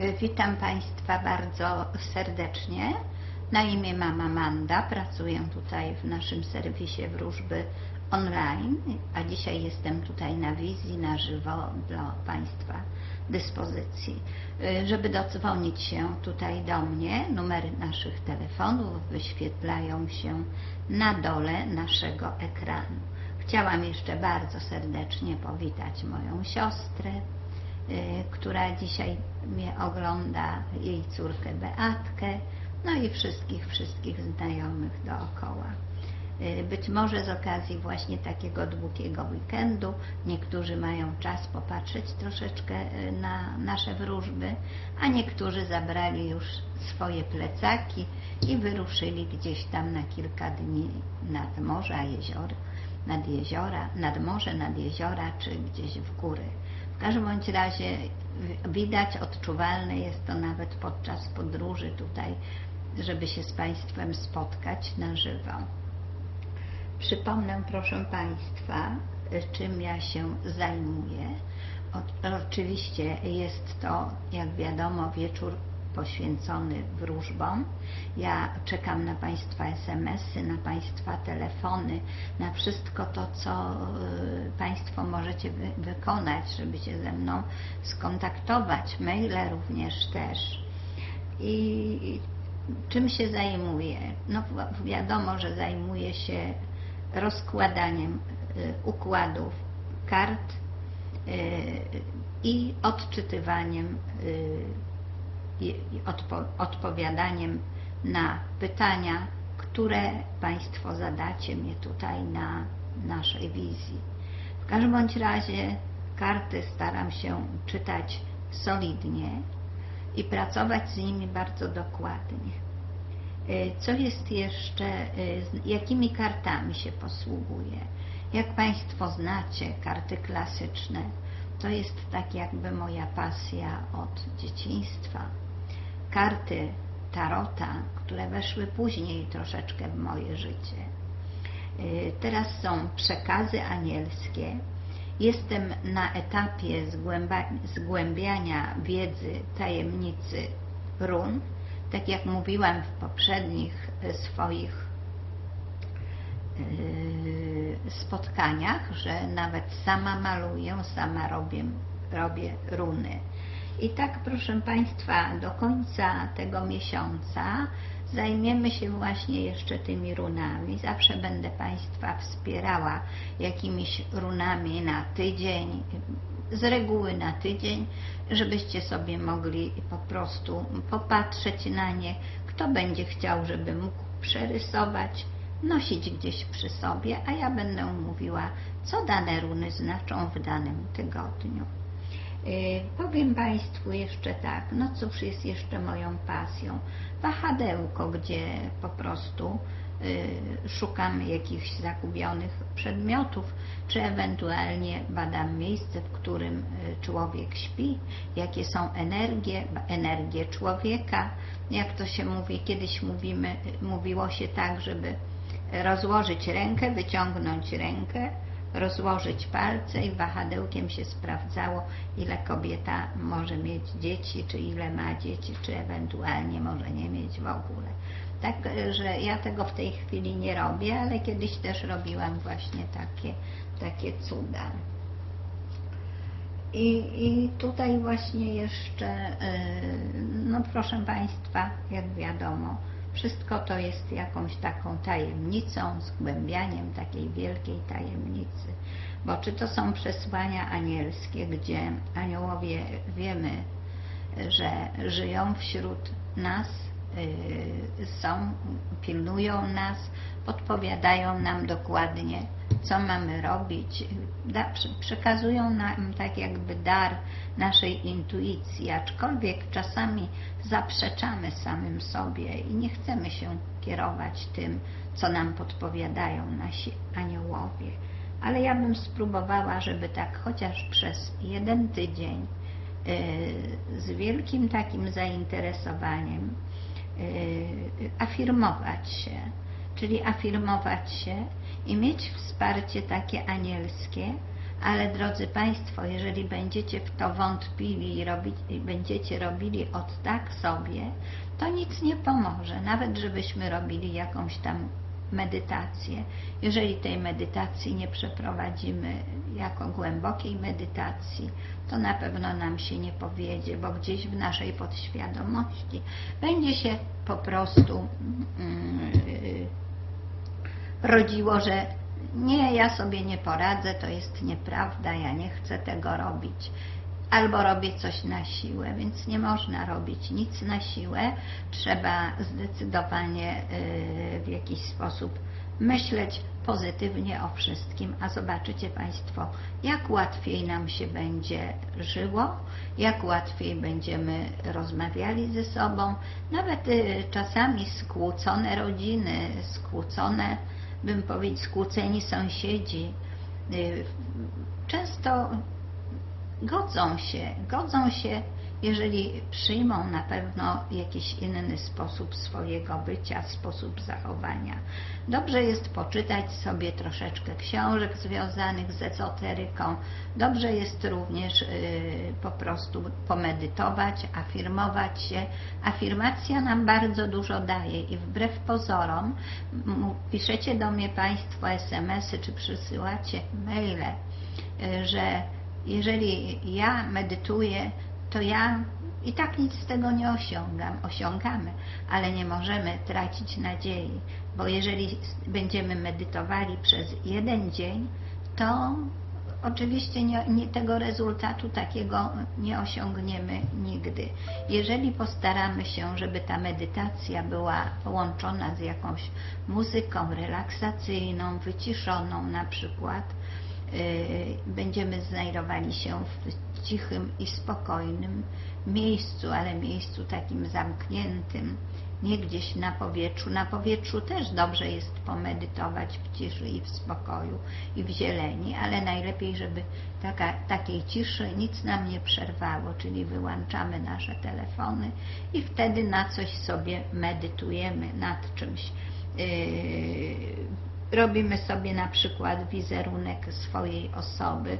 Y, Witam Państwa bardzo serdecznie. Na imię mama Manda, pracuję tutaj w naszym serwisie wróżby online, a dzisiaj jestem tutaj na wizji, na żywo dla Państwa dyspozycji. Y, Żeby dodzwonić się tutaj do mnie, numery naszych telefonów wyświetlają się na dole naszego ekranu. Chciałam jeszcze bardzo serdecznie powitać moją siostrę, która dzisiaj mnie ogląda, jej córkę Beatkę, no i wszystkich, wszystkich znajomych dookoła. Y, Być może z okazji właśnie takiego długiego weekendu niektórzy mają czas popatrzeć troszeczkę y, na nasze wróżby, a niektórzy zabrali już swoje plecaki i wyruszyli gdzieś tam na kilka dni nad morza, jeziora, nad jeziora, nad morze, nad jeziora czy gdzieś w góry. W każdym bądź razie widać, odczuwalne jest to nawet podczas podróży tutaj, żeby się z Państwem spotkać na żywo. Przypomnę, proszę Państwa, czym ja się zajmuję. O- Oczywiście jest to, jak wiadomo, wieczór poświęcony wróżbom. Ja czekam na Państwa SMS-y, na Państwa telefony, na wszystko to, co y, Państwo możecie wy- wykonać, żeby się ze mną skontaktować. Maile również też. I czym się zajmuję? No wi- wiadomo, że zajmuję się rozkładaniem y, układów kart y, i odczytywaniem odpo, odpowiadaniem na pytania, które Państwo zadacie mnie tutaj na naszej wizji. W każdym bądź razie karty staram się czytać solidnie i pracować z nimi bardzo dokładnie. Y, Co jest jeszcze, y, jakimi kartami się posługuję? Jak Państwo znacie karty klasyczne, to jest tak jakby moja pasja od dzieciństwa. Karty Tarota, które weszły później troszeczkę w moje życie. Y, Teraz są przekazy anielskie. Jestem na etapie zgłębiania wiedzy tajemnicy run. Tak jak mówiłam w poprzednich y, swoich y, spotkaniach, że nawet sama maluję, sama robię, robię runy. I tak, proszę Państwa, do końca tego miesiąca zajmiemy się właśnie jeszcze tymi runami. Zawsze będę Państwa wspierała jakimiś runami na tydzień, z reguły na tydzień, żebyście sobie mogli po prostu popatrzeć na nie. Kto będzie chciał, żeby mógł przerysować, nosić gdzieś przy sobie, a ja będę mówiła, co dane runy znaczą w danym tygodniu. Y, Powiem Państwu jeszcze tak, no cóż jest jeszcze moją pasją? Wahadełko, gdzie po prostu y, szukam jakichś zagubionych przedmiotów, czy ewentualnie badam miejsce, w którym y, człowiek śpi, jakie są energie, energie człowieka, jak to się mówi, kiedyś mówimy, mówiło się tak, żeby rozłożyć rękę, wyciągnąć rękę, rozłożyć palce i wahadełkiem się sprawdzało, ile kobieta może mieć dzieci, czy ile ma dzieci, czy ewentualnie może nie mieć w ogóle. Tak, że ja tego w tej chwili nie robię, ale kiedyś też robiłam właśnie takie, takie cuda. I, I tutaj właśnie jeszcze, y, no proszę Państwa, jak wiadomo, wszystko to jest jakąś taką tajemnicą, zgłębianiem takiej wielkiej tajemnicy. Bo czy to są przesłania anielskie, gdzie aniołowie wiemy, że żyją wśród nas, y, są, pilnują nas, podpowiadają nam dokładnie, co mamy robić, da, prze- przekazują nam tak jakby dar naszej intuicji, aczkolwiek czasami zaprzeczamy samym sobie i nie chcemy się kierować tym, co nam podpowiadają nasi aniołowie. Ale ja bym spróbowała, żeby tak chociaż przez jeden tydzień y, z wielkim takim zainteresowaniem y, afirmować się, czyli afirmować się i mieć wsparcie takie anielskie, Ale drodzy Państwo, jeżeli będziecie w to wątpili i, i będziecie robili od tak sobie, to nic nie pomoże. Nawet żebyśmy robili jakąś tam medytację. Jeżeli tej medytacji nie przeprowadzimy jako głębokiej medytacji, to na pewno nam się nie powiedzie, bo gdzieś w naszej podświadomości będzie się po prostu mm, rodziło, że nie, ja sobie nie poradzę, to jest nieprawda, ja nie chcę tego robić. Albo robię coś na siłę, więc nie można robić nic na siłę. Trzeba zdecydowanie y, w jakiś sposób myśleć pozytywnie o wszystkim, a zobaczycie Państwo, jak łatwiej nam się będzie żyło, jak łatwiej będziemy rozmawiali ze sobą, nawet y, czasami skłócone rodziny, skłócone, bym powiedział, skłóceni sąsiedzi, y, często godzą się, godzą się, jeżeli przyjmą na pewno jakiś inny sposób swojego bycia, sposób zachowania. Dobrze jest poczytać sobie troszeczkę książek związanych z ezoteryką. Dobrze jest również y, po prostu pomedytować, afirmować się. Afirmacja nam bardzo dużo daje i wbrew pozorom piszecie do mnie Państwo SMS-y czy przysyłacie maile, y, że jeżeli ja medytuję, to ja i tak nic z tego nie osiągam, osiągamy, ale nie możemy tracić nadziei, bo jeżeli będziemy medytowali przez jeden dzień, to oczywiście nie, nie, tego rezultatu takiego nie osiągniemy nigdy. Jeżeli postaramy się, żeby ta medytacja była połączona z jakąś muzyką relaksacyjną, wyciszoną na przykład, Y, będziemy znajdowali się w cichym i spokojnym miejscu, ale miejscu takim zamkniętym, nie gdzieś na powietrzu. Na powietrzu też dobrze jest pomedytować w ciszy i w spokoju i w zieleni, ale najlepiej, żeby taka, takiej ciszy nic nam nie przerwało, czyli wyłączamy nasze telefony i wtedy na coś sobie medytujemy, nad czymś. Yy, robimy sobie na przykład wizerunek swojej osoby, y,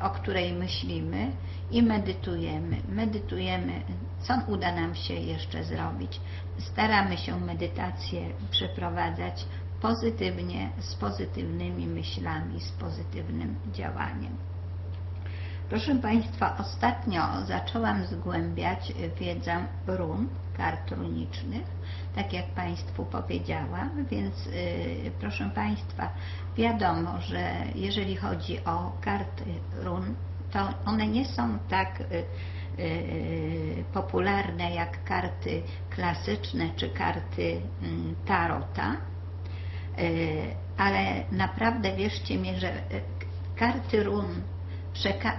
o której myślimy i medytujemy. Medytujemy, co uda nam się jeszcze zrobić. Staramy się medytację przeprowadzać pozytywnie, z pozytywnymi myślami, z pozytywnym działaniem. Proszę Państwa, ostatnio zaczęłam zgłębiać wiedzę run, kart runicznych tak jak Państwu powiedziałam, więc y, proszę Państwa, wiadomo, że jeżeli chodzi o karty run, to one nie są tak y, y, popularne jak karty klasyczne czy karty mm, tarota, ale naprawdę wierzcie mi, że karty run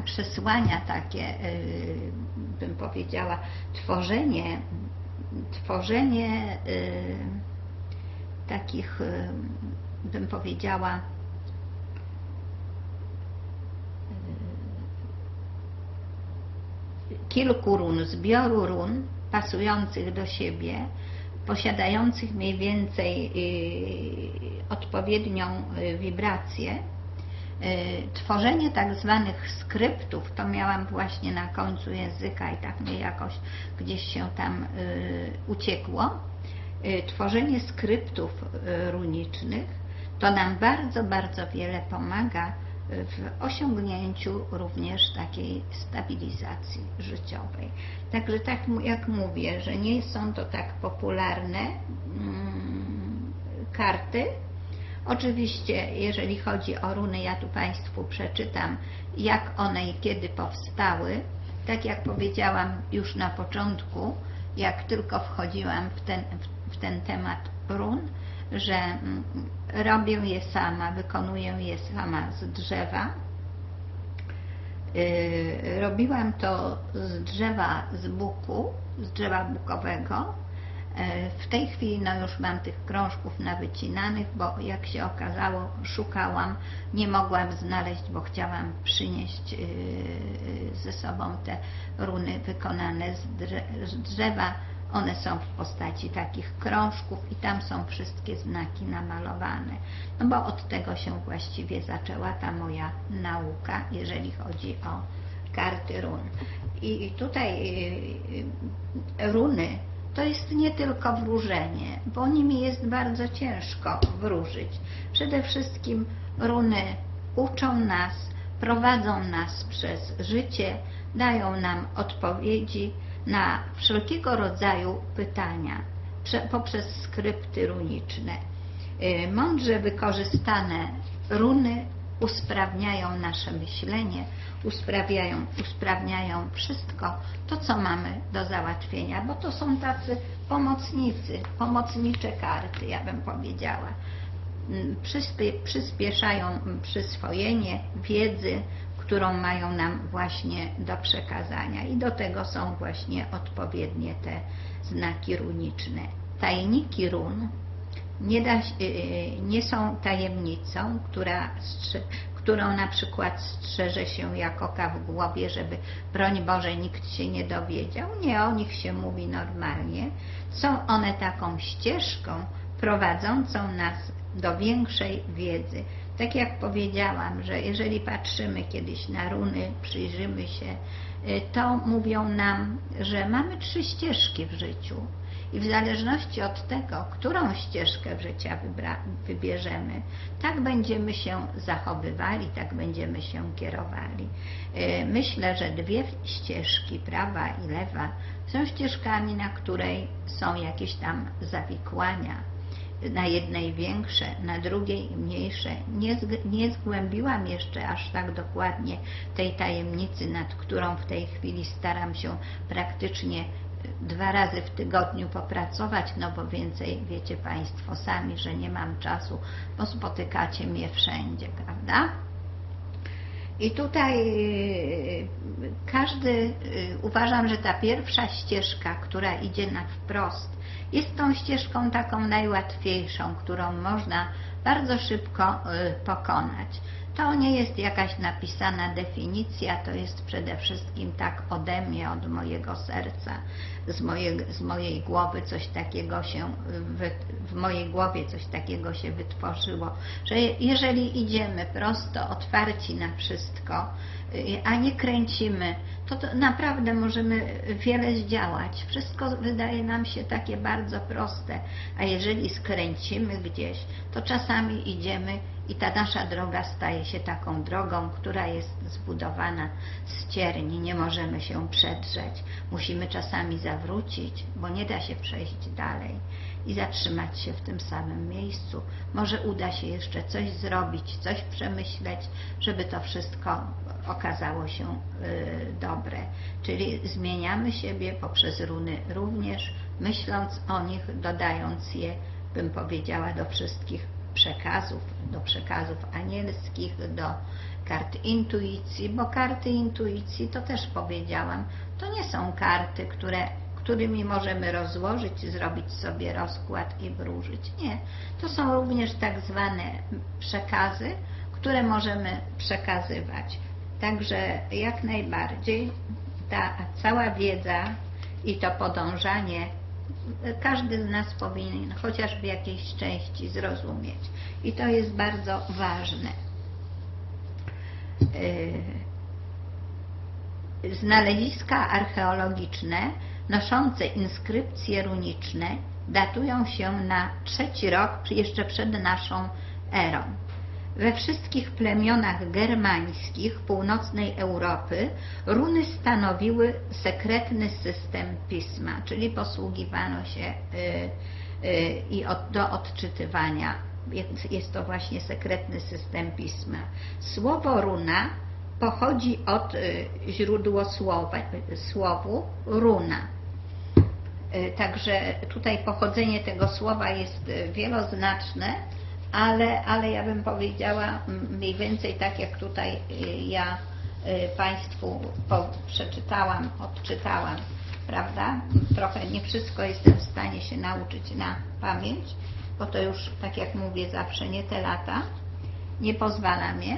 przesłania takie, bym powiedziała, tworzenie tworzenie y, takich, y, bym powiedziała, y, kilku run, zbioru run pasujących do siebie, posiadających mniej więcej odpowiednią wibrację, tworzenie tak zwanych skryptów, to miałam właśnie na końcu języka i tak mnie jakoś gdzieś się tam y, uciekło. Y, tworzenie skryptów runicznych to nam bardzo, bardzo wiele pomaga w osiągnięciu również takiej stabilizacji życiowej. Także tak jak mówię, że nie są to tak popularne mm, karty, Oczywiście, jeżeli chodzi o runy, ja tu Państwu przeczytam, jak one i kiedy powstały. Tak jak powiedziałam już na początku, jak tylko wchodziłam w ten, w ten temat run, że mm, robię je sama, wykonuję je sama z drzewa. Yy, robiłam to z drzewa z buku, z drzewa bukowego, w tej chwili no już mam tych krążków nawycinanych, bo jak się okazało, szukałam, nie mogłam znaleźć, bo chciałam przynieść e, ze sobą te runy wykonane z drzewa One są w postaci takich krążków i tam są wszystkie znaki namalowane. No bo od tego się właściwie zaczęła ta moja nauka, jeżeli chodzi o karty run. I tutaj y, runy to jest nie tylko wróżenie, bo nimi jest bardzo ciężko wróżyć. Przede wszystkim runy uczą nas, prowadzą nas przez życie, dają nam odpowiedzi na wszelkiego rodzaju pytania prze- poprzez skrypty runiczne. Y, Mądrze wykorzystane runy usprawniają nasze myślenie, usprawniają, usprawniają wszystko to, co mamy do załatwienia, bo to są tacy pomocnicy, pomocnicze karty, ja bym powiedziała. Mm, Przyspie, przyspieszają przyswojenie wiedzy, którą mają nam właśnie do przekazania i do tego są właśnie odpowiednie te znaki runiczne. Tajniki run nie, da, się- y, nie są tajemnicą, która, którą na przykład strzeże się jak oka w głowie, żeby broń Boże nikt się nie dowiedział. Nie, o nich się mówi normalnie. Są one taką ścieżką prowadzącą nas do większej wiedzy. Tak jak powiedziałam, że jeżeli patrzymy kiedyś na runy, przyjrzymy się, y, to mówią nam, że mamy trzy ścieżki w życiu. I w zależności od tego, którą ścieżkę życia wybra- wybierzemy, tak będziemy się zachowywali, tak będziemy się kierowali. Y, Myślę, że dwie ścieżki, prawa i lewa, są ścieżkami, na której są jakieś tam zawikłania. Na jednej większe, na drugiej mniejsze. Nie, nie zgłębiłam jeszcze aż tak dokładnie tej tajemnicy, nad którą w tej chwili staram się praktycznie dwa razy w tygodniu popracować, no bo więcej wiecie Państwo sami, że nie mam czasu, bo spotykacie mnie wszędzie, prawda? I tutaj y, każdy, y, uważam, że ta pierwsza ścieżka, która idzie na wprost, jest tą ścieżką taką najłatwiejszą, którą można bardzo szybko y, pokonać. To nie jest jakaś napisana definicja, to jest przede wszystkim tak ode mnie, od mojego serca, z, moje, z mojej głowy coś takiego się, w mojej głowie coś takiego się wytworzyło, że jeżeli idziemy prosto, otwarci na wszystko, y, a nie kręcimy, to, to naprawdę możemy wiele zdziałać. Wszystko wydaje nam się takie bardzo proste, a jeżeli skręcimy gdzieś, to czasami idziemy i ta nasza droga staje się taką drogą, która jest zbudowana z cierni, nie możemy się przedrzeć. Musimy czasami zawrócić, bo nie da się przejść dalej i zatrzymać się w tym samym miejscu. Może uda się jeszcze coś zrobić, coś przemyśleć, żeby to wszystko okazało się y, dobre. Czyli zmieniamy siebie poprzez runy również, myśląc o nich, dodając je, bym powiedziała, do wszystkich przekazów, do przekazów anielskich, do kart intuicji, bo karty intuicji, to też powiedziałam, to nie są karty, które, którymi możemy rozłożyć, zrobić sobie rozkład i wróżyć. Nie, to są również tak zwane przekazy, które możemy przekazywać. Także jak najbardziej ta cała wiedza i to podążanie każdy z nas powinien chociaż w jakiejś części zrozumieć. I to jest bardzo ważne. Yy, Znaleziska archeologiczne noszące inskrypcje runiczne datują się na trzeci rok jeszcze przed naszą erą. We wszystkich plemionach germańskich północnej Europy runy stanowiły sekretny system pisma, czyli posługiwano się y, y, i od, do odczytywania. Jest, to właśnie sekretny system pisma. Słowo runa pochodzi od y, źródło słowa, słowu runa. Także tutaj pochodzenie tego słowa jest wieloznaczne, ale, ale ja bym powiedziała mniej więcej tak jak tutaj y, ja y, Państwu przeczytałam, odczytałam, prawda? Trochę nie wszystko jestem w stanie się nauczyć na pamięć, bo to już, tak jak mówię, zawsze nie te lata, nie pozwala mnie,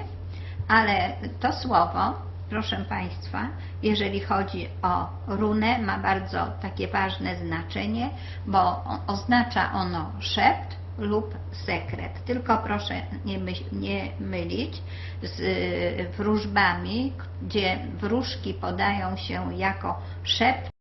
ale to słowo proszę Państwa, jeżeli chodzi o runę, ma bardzo takie ważne znaczenie, bo oznacza ono szept lub sekret. Tylko proszę nie, nie mylić z y, wróżbami, gdzie wróżki podają się jako szept